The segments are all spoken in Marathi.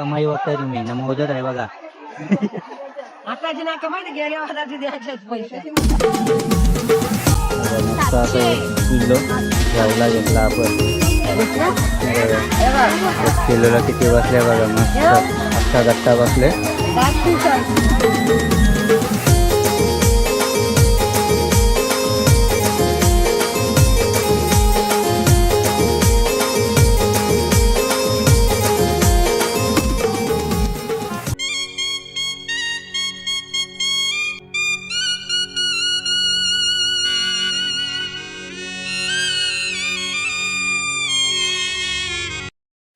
कमाई बघताय तुम्ही. ना मोजत आहे बघा. कमाई गेल्या पैसे. मस्त असं किलो घेतला आपण. बघा. एक किलोला किती बसले बघा मस्त. अख्खा गट्टा बसले.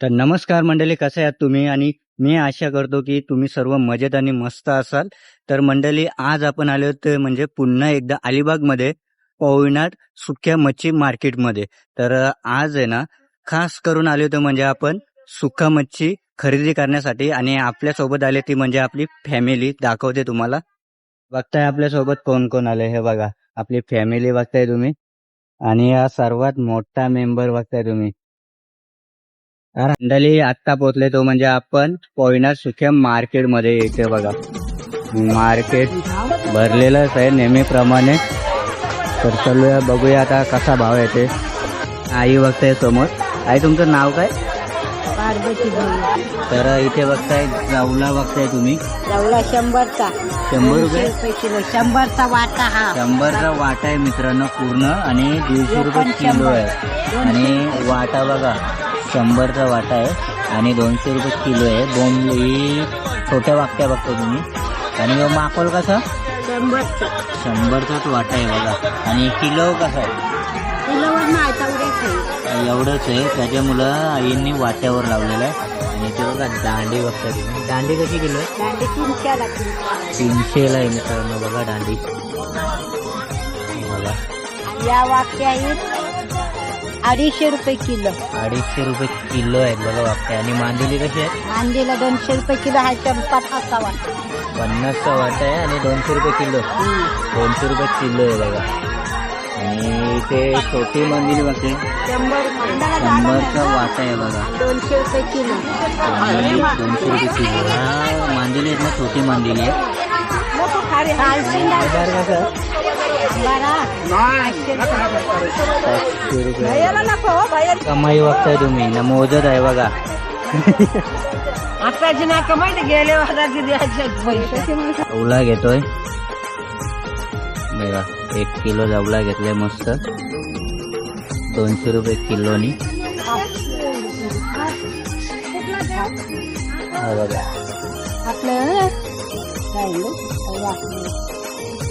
तर नमस्कार मंडळी कसे आहात तुम्ही? आणि मी आशा करतो की तुम्ही सर्व मजेत आणि मस्त असाल. तर मंडळी आज आपण आलो होतो म्हणजे पुन्हा एकदा अलिबागमध्ये पवनाट सुक्या मच्छी मार्केटमध्ये. तर आज आहे ना खास करून आलो होतो म्हणजे आपण सुका मच्छी खरेदी करण्यासाठी आणि आपल्यासोबत आले ती म्हणजे आपली फॅमिली दाखवते तुम्हाला. बघताय आपल्यासोबत कोण कोण आले हे बघा. आपली फॅमिली बघताय तुम्ही. आणि हा सर्वात मोठा मेंबर बघताय तुम्ही. मंडळी आत्ता पोहोचले तो म्हणजे आपण पोयना सुख्या मार्केटमध्ये येते बघा. मार्केट भरलेलंच आहे नेहमीप्रमाणे. तर चलूया बघूया आता कसा भाव येते. आई बघताय समोर. आई तुमचं नाव काय? तर इथे बघताय जाऊला बघताय तुम्ही. जाऊला शंभरचा. शंभर रुपये? शंभरचा वाटा हा. शंभरचा वाटा आहे मित्रांनो पूर्ण आणि दीडशे रुपये किलो आहे. आणि वाटा बघा. शंभरचा वाटा आहे आणि दोनशे रुपये किलो आहे. बोंबली छोट्या वाकट्या बघता तुम्ही. आणि ह्यो माकोल कसा? शंभरचा. शंभरचाच वाटा आहे बघा. आणि किलो कसा आहे? एवढंच आहे. त्याच्यामुळं आईंनी वाट्यावर लावलेलं आहे. आणि ते बघा दांडी बघता तुम्ही. दांडी कशी किलो आहे? तीनशेला आहे मित्रांनो. बघा दांडी. बघा. या वाक्या अडीचशे रुपये किलो. अडीचशे रुपये किलो आहेत बघा वाटते आणि मांदेली कशी आहेत? कांदीला दोनशे रुपये किलो हा शंभर असा वाटा. पन्नासचा वाटा आहे आणि दोनशे रुपये किलो. दोनशे रुपये किलो आहे बघा. आणि इथे छोटी मांदेली बघते. शंभर शंभरचा वाटा आहे बघा. दोनशे रुपये किलो. मांदेली दोनशे रुपये किलो. हा मांदेली आहेत ना छोटी मांदेली आहे. बाजार कसं? आहे? पाचशे रुपये कमाई बघताय तुम्ही ना मोजत आहे बघा. आताची नाही कमाई द्यायचे पैसे. ओला घेतोय. बघा एक किलो जवला घेतलाय मस्त. दोनशे रुपये किलोनी. हा बघा. आपलं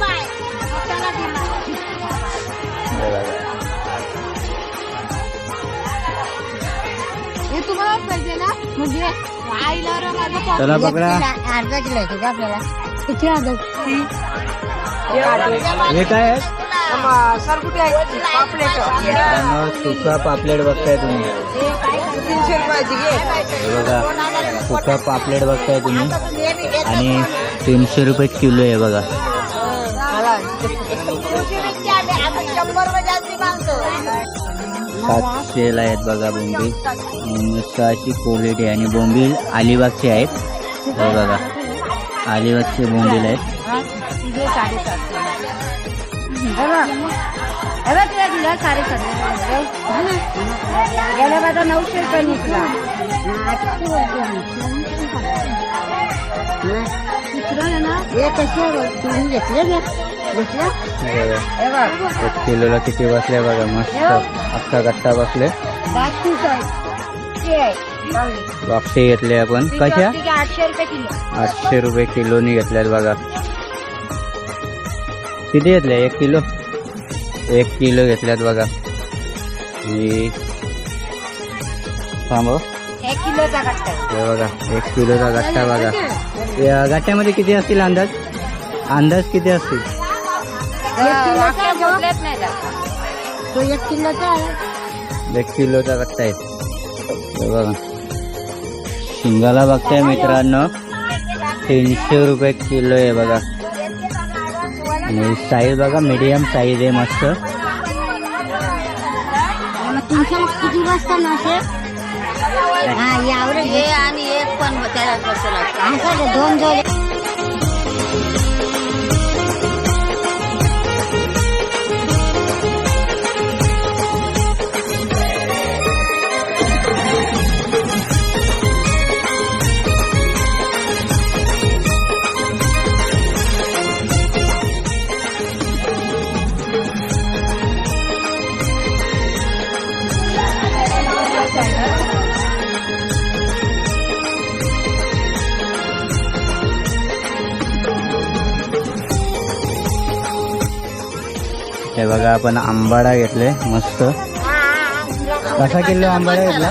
बाय हे बघा. हे तुम्हाला पाहिजे ना? म्हणजे चला पकडा अर्धा किलो आपल्याला. किती अर्धा? हे काय आहे? सरकुटी आहे पापलेट. सुका पापलेट बघताय तुम्ही. तीनशे रुपयाची घे. बघा सुका पापलेट बघताय तुम्ही. आणि तीनशे रुपये किलो आहे बघा. सातशेला आहेत बघा बोंबील. आणि मस्त अशी क्वालिटी आहे आणि बोंबील अलिबागचे आहेत. हे बघा अलिबागचे बोंबील आहेत. गेल्या माझा नऊशे रुपये निघला. कसे तुम्ही घेतले घेतलं बघा. एक किलोला किती बसले बघा मस्त. अख्खा गट्टा बसले. वापसे घेतले आपण. कशा? आठशे रुपये किलो. आठशे रुपये किलोनी घेतल्यात बघा. किती घेतले? एक किलो. एक किलो घेतल्यात बघा. थांब हो. एक किलोचा. हे बघा एक किलोचा गट्टा बघा. या गट्ट्यामध्ये किती असतील अंदाज? अंदाज किती असतील. तो किलोचा आहे. एक किलोचा गट्टा आहे. हे बघा. शिंगाला बघताय मित्रांनो तीनशे रुपये किलो आहे बघा. आणि साईज बघा मीडियम साईज आहे मस्त. तीनशे किती वाजता नसे हा यावर हे आणि एक पण त्याला बसला दोन जोडे हे बघा आपण आंबाडा घेतले मस्त. कसा किलो आंबाडा घेतला?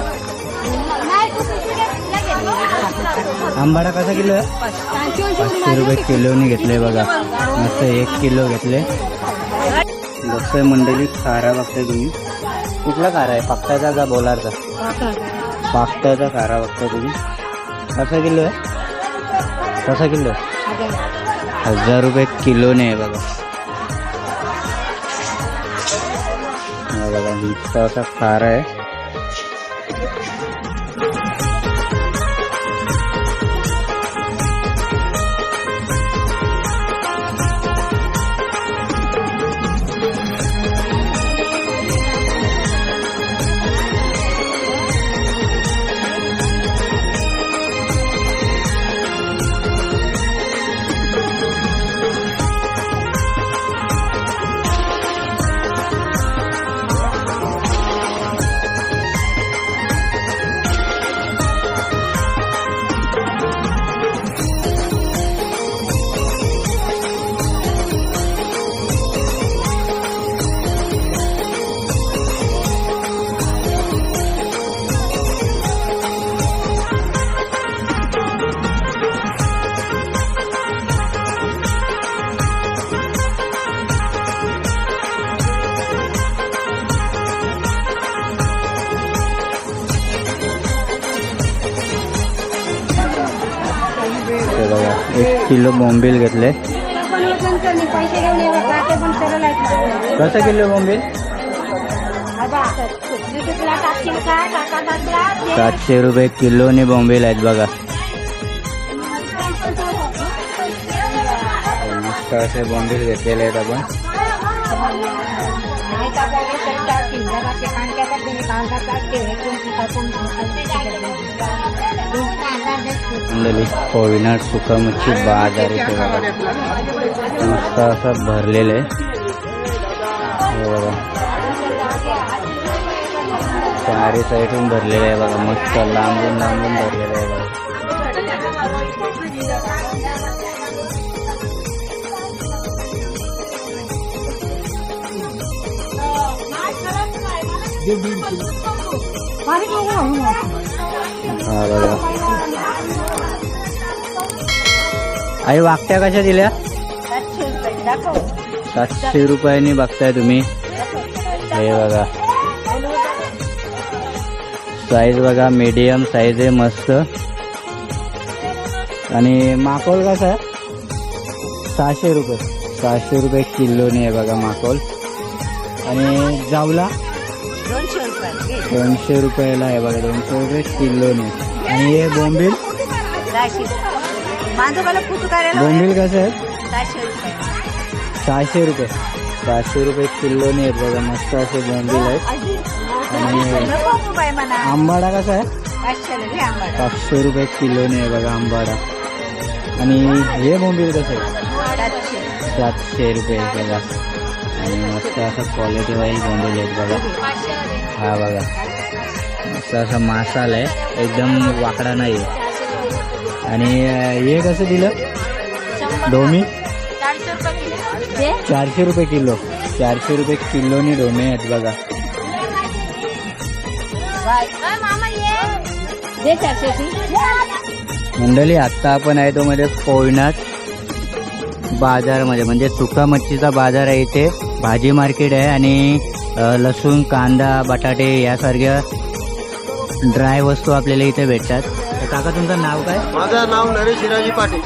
आंबाडा कसा किलो? आहे पाचशे रुपये किलोने घेतले बघा. मस्त एक किलो घेतले. बघतोय मंडळी खारा बघताय तुम्ही. कुठला खारा आहे? पाकटाचा का बोलारचा? पाकटाचा खारा बघताय तुम्ही. कसा किलो आहे? कसा किलो? हजार रुपये किलोने आहे बघा. हा बघा नुसता असा खारा आहे. किलो बोंबील घेतले. कसं किलो बोंबील सातशे रुपये किलोने बोंबील आहेत बघा. मस्त असे बोंबील घेतलेले आहेत आपण. तर टाकशील. जरा ते मंडळी कोविनाड सुका मच्छी बाजार इथे बघा. मस्त असं भरलेलं आहे. हे बघा. चारी साईडून भरलेलं आहे बघा. मस्त लांबून लांबून भरलेलं आहे बघा. हा बघा आई वागत्या कशा दिल्या? सातशे रुपयांनी बघताय तुम्ही. हे बघा. साईज बघा मीडियम साईज आहे मस्त. आणि माकोल कसा आहे? सहाशे रुपये. सहाशे रुपये किलोनी आहे बघा माकोल. आणि जावला? दोनशे रुपयाला आहे बघा दोनशे रुपये किलोने आणि हे बोंबील? बोंबील कसं आहे? सहाशे रुपये. सहाशे रुपये. रुपये किलोने आहेत बघा मस्त असे बोंबील आहेत. आणि आंबाडा कसा आहे? पाचशे रुपये किलोने आहे बघा आंबाडा. आणि हे बोंबील कसं आहे? सातशे. रुपये बघा. आणि मस्त असं क्वालिटी वाईज बोंबील आहेत बघा. हा बघा. मस्त असा मासाल आहे. एकदम वाकडा नाही. आहे आणि हे कसं दिलं? डोमी? चारशे रुपये किलो. चारशे रुपये किलो. चारशे रुपये किलोनी डोमे आहेत बघा. मंडळी आत्ता आपण आहे तो मध्ये कोयनात बाजारमध्ये म्हणजे सुका मच्छीचा बाजार आहे इथे. भाजी मार्केट आहे आणि लसूण कांदा बटाटे यासारख्या ड्राय वस्तू आपल्याला इथे भेटतात. तर काका तुमचं नाव काय? माझं नाव नरेश हिराजी पाटील.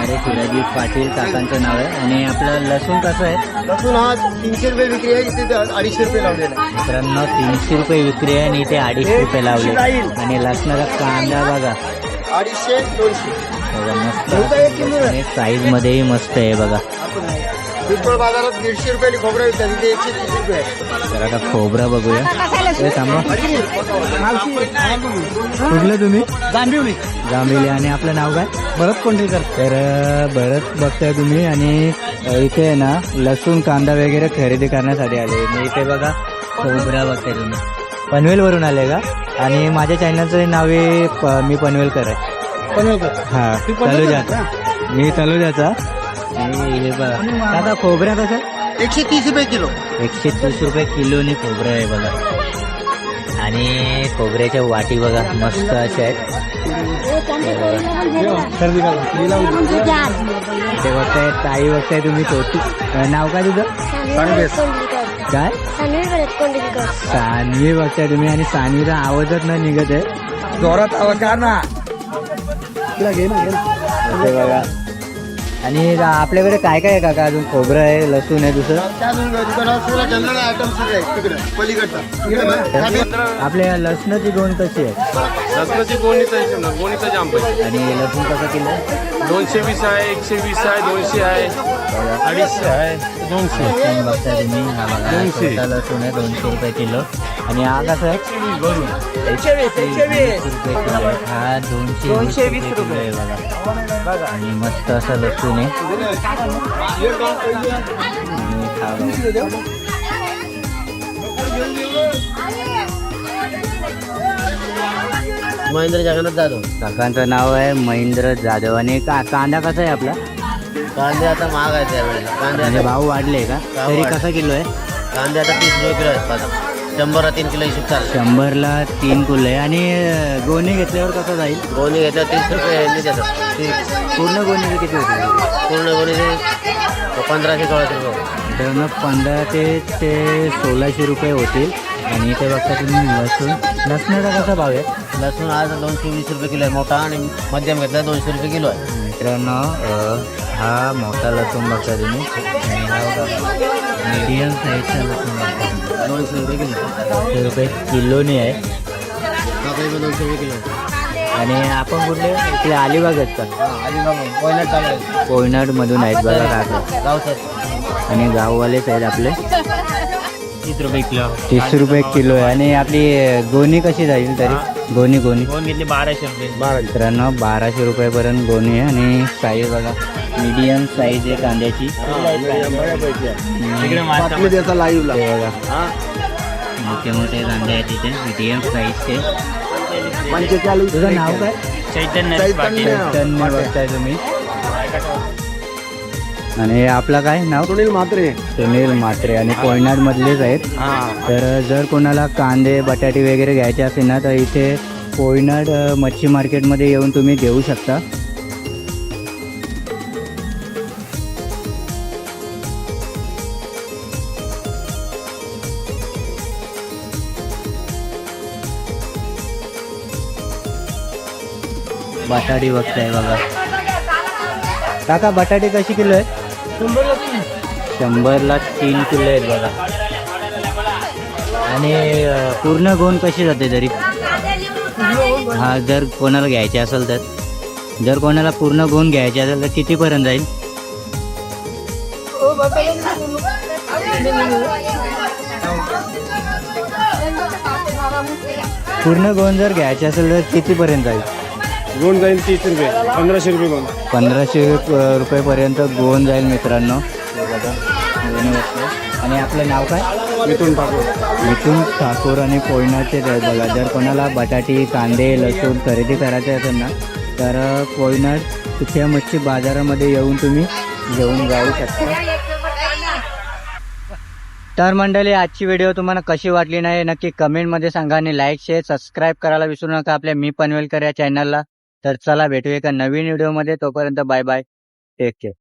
अरे शिराजी पाटील काकांचं नाव आहे. आणि आपलं लसूण कसं आहे? लसूण हा तीनशे रुपये विक्री आहे इथे अडीचशे रुपये लावलेला आहे. मित्रांनो तीनशे रुपये विक्री आहे आणि इथे अडीचशे रुपये लावले आणि लसणारा कांदा बघा. अडीचशे दोनशे. बघा मस्त. आणि साईज मध्येही मस्त आहे बघा. पिंपळ बाजारात दीडशे रुपयाली खोबरं विकतात. इथे एकशे तीस रुपये. आहे. तर आता खोबरा बघूया. ए, थांबा. कुठलं तुम्ही? जांभिवली जांभिले आणि आपलं नाव काय? भरत कोंढेकर. तर अ, बरंच बघताय तुम्ही आणि अ, इथे आहे ना लसूण कांदा वगैरे खरेदी करण्यासाठी आले. मी इथे बघा खोबरा बघताय तुम्ही. पनवेलवरून आले का? आणि माझ्या चॅनलचं नाव आहे प- मी पनवेलकर आहे. पनवेलकर. हा तू पनवेलकर तलुजाचा. मी तलुजाचा. आणि हे बघा. दादा खोबऱ्या कसं? एकशे तीस रुपये किलो. एकशे तीस रुपये किलोनी खोबरं आहे बघा. आणि खोबऱ्याच्या वाटी बघा मस्त अशा आहेत. ते बघताय ताई बघताय तुम्ही छोटी नाव काय तुझं? काय? सान्वी बघताय तुम्ही आणि सान्वीचा आवाजच न निघत आहे. जोरात आवाज का ना. घे ना घे ना ते बघा. आणि आपल्याकडे काय काय आहे काका? अजून खोबरं आहे लसूण आहे दुसरं? आपल्या लसणाची दोन कशी आहे? लसणाची गोणीचा ना गोणीचा जाम आणि लसूण कसं किलो? दोनशे वीस आहे एकशे वीस आहे दोनशे आहे. अडीचशे आहे. दोनशे. बघताय तुम्ही हा बघा दोनशे. छोटा लसूण आहे दोनशे रुपये किलो आणि हा कसा आहे. एकशे वीस एकशे वीस. रुपये किलो आहे. हा दोनशे दोनशे वीस वीस रुपये किलो आहे बघा. आणि मस्त असं लसूण आहे. आणि हा बघा. महेंद्र जगन्नाथ जाधव. काकांचं नाव आहे महेंद्र जाधव. आणि का कांदा कसा आहे आपला? कांदे आता महाग आहे त्यावेळेला कांदे म्हणजे भाव वाढले का? भाव तरी वाढले. कसा किलो आहे? कांदे आता तीस रुपये किलो आहेत बाजार शंभरला तीन किलो हिशोब चालतो शंभरला तीन किलो आहे. आणि अं, गोणी घेतल्यावर कसं जाईल? गोणी घेतल्या तीस रुपये यांनी देतात ती पूर्ण गोणीचे किती होते? पूर्ण गोणीचे पंधराशे सोळाशे रुपये तर मग पंधरा ते ते सोळाशे रुपये होतील. आणि इथे बघता तुम्ही लसूण. लसणाचा कसा भाव आहे? लसूण आज दोनशे वीस रुपये किलो आहे मोठा आणि मध्यम घेतला दोनशे रुपये किलो आहे. मित्रांनो अं, हा मोठा लसूण बघता तुम्ही आणि हा मीडियम साईजचा लसूण दोनशे रुपये किलो रुपये किलोने आहे. दोनशे रुपये किलो. आणि आपण कुठले? इकडे अलिबाग आहेत का? कोयनाडमधून आहेत बघा. काका आणि गाववालेच आहेत आपले. तीस रुपये किलो. तीस रुपये किलो आहे आणि आपली गोणी कशी जाईल तरी? गोणी गोणी. घेतली बाराशे रुपये. बारा मित्रांनो बाराशे रुपयापर्यंत गोणी आहे आणि साईज बघा. मीडियम साईज आहे कांद्याची. बघा. मोठे मोठे कांदे आहेत तिथे मीडियम साईजचे पंचेचाळीस तुझं नाव काय? चैतन्य चैतन्य. बघताय तुम्ही. आणि आपला काय नाव? सुनील म्हात्रे. सुनील म्हात्रे. आणि कोयनाड मधलेच आहेत. हा. तर जर कोणाला कांदे बटाटे वगैरे घ्यायचे असेल ना तर इथे कोयनाड मच्छी मार्केटमध्ये येऊन तुम्ही घेऊ शकता. बटाटे बघताय बघा. काका बटाटे कशी किलो आहे शंभरला तीन. किलो आहेत बघा. आणि पूर्ण गोन कशी जाते तरी हा जर कोणाला घ्यायचे असेल तर. जर कोणाला पूर्ण गोन घ्यायचे असेल तर कितीपर्यंत जाईल? पूर्ण गोन जर घ्यायचे असेल तर कितीपर्यंत जाईल? गोंड जाईल तीस रुपये पंधराशे रुपये गोंद पंधराशे रुपयेपर्यंत गोंद जाईल मित्रांनो. आणि आपलं नाव काय? मिथून ठाकूर. मिथून ठाकूर आणि कोयनाचे बघा जर कोणाला? बटाटी कांदे लसूण खरेदी करायचे असेल ना तर कोयना तिथे मच्छी बाजारामध्ये येऊन तुम्ही घेऊन जाऊ शकता. तर मंडळी आजची व्हिडिओ तुम्हाला कशी वाटली नाही नक्की कमेंटमध्ये सांगा आणि लाईक शेअर सबस्क्राईब करायला विसरू नका. आपल्या मी पनवेलकर या चॅनलला तर चला भेटूया एका नवीन व्हिडिओमध्ये तोपर्यंत बाय बाय टेक केअर